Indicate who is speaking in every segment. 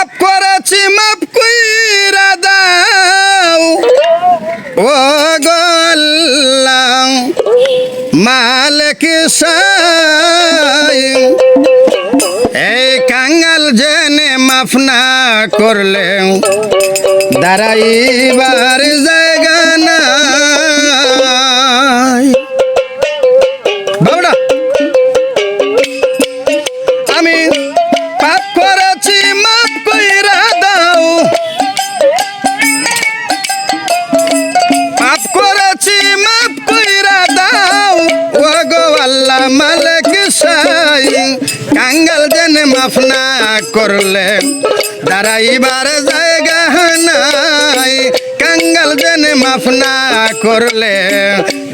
Speaker 1: পাপ করেছি মাপ কইরা দাও। ও গল্লাম মালিক সাই এই কাঙ্গাল জেনে মাফ না করলে দাঁড়াইবার জায়গা মালিক সাই, কাঙ্গাল যেন মাফ না করলে। দাঁড়াইবার জায়গা নাই, কাঙ্গাল যেন মাফ না করলে।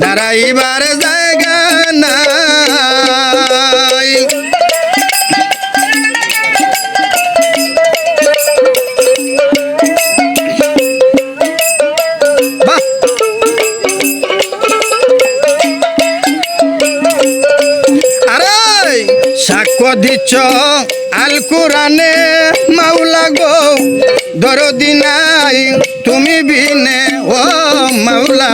Speaker 1: দাঁড়াইবার জায়গা নাই। দিচ্ছ আল কোরআনে, মাওলা গো, দরদি নাই, তুমি বিনে, ও মাওলা।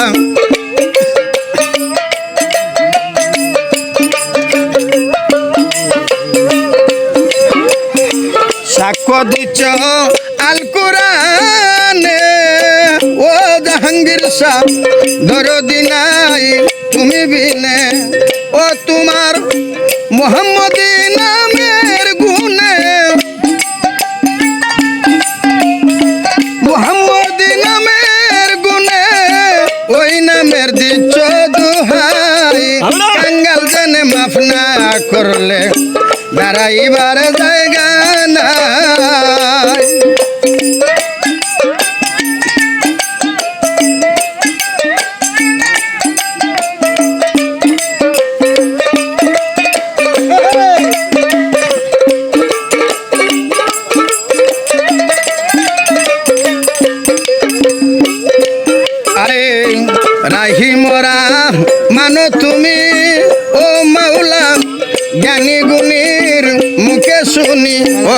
Speaker 1: সাক্ষ্য দিচ্ছ আল কোরআনে, ও জাহাঙ্গীর শাহ দরদি নাই মোহাম্মদী নামের গুণে। মোহাম্মদী নামের গুণে ওই নামের দিচ্ছ দুহাই! কাঙ্গাল জানে মাফ না করলে দাঁড়াইবার জায়গা নাই। রাহিমরা মানো তুমি, ও মাওলা, জ্ঞানী গুণীর মুখে শুনি। ও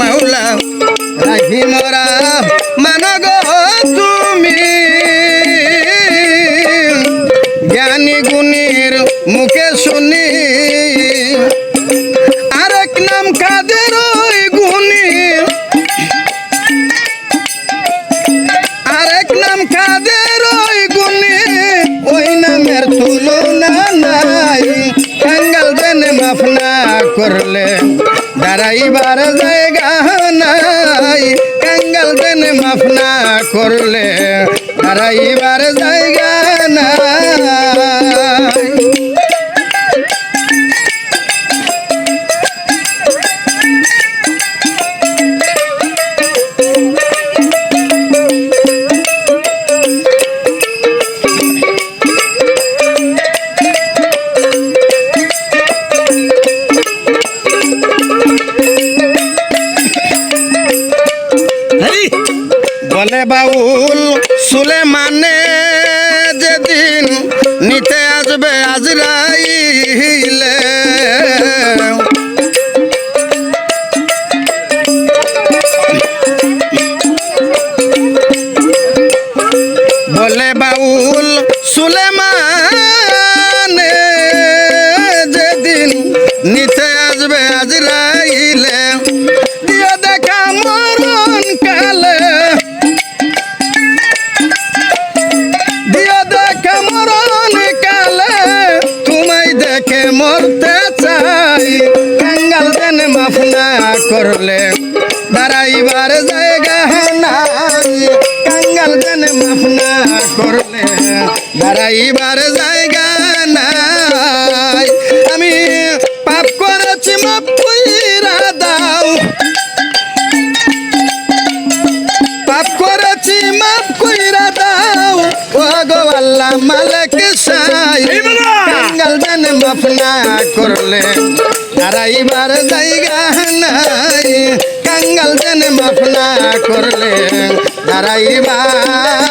Speaker 1: মাওলা, নাহি মরা, মানো গো তুমি। জ্ঞানী গুণীর মুখে শুনি। মাফ না করলে দাঁড়াইবার জায়গা নাই। কাঙ্গাল দেন মাফ না করলে দাঁড়াইবার জায়গা নাই। বলে বাউল সুলে মানে যেদিন নিতে আসবে আজরাইলে। বলে বাউল সুলে মানে যেদিন নিতে করলে দাঁড়াইবার জায়গা নাই। কাঙ্গাল দেন মাফ না করলে দাঁড়াইবার জায়গা নাই। আমি পাপ করেছি মাফ কইরা দাও। পাপ করেছি মাফ কইরা দাও। ও গো আল্লাহ মালিক সাই! কাঙ্গাল জান মাফ না করলে দাঁড়াইবার জায়গা নাই। কাঙ্গাল জান মাফ না করলে দাঁড়াইবার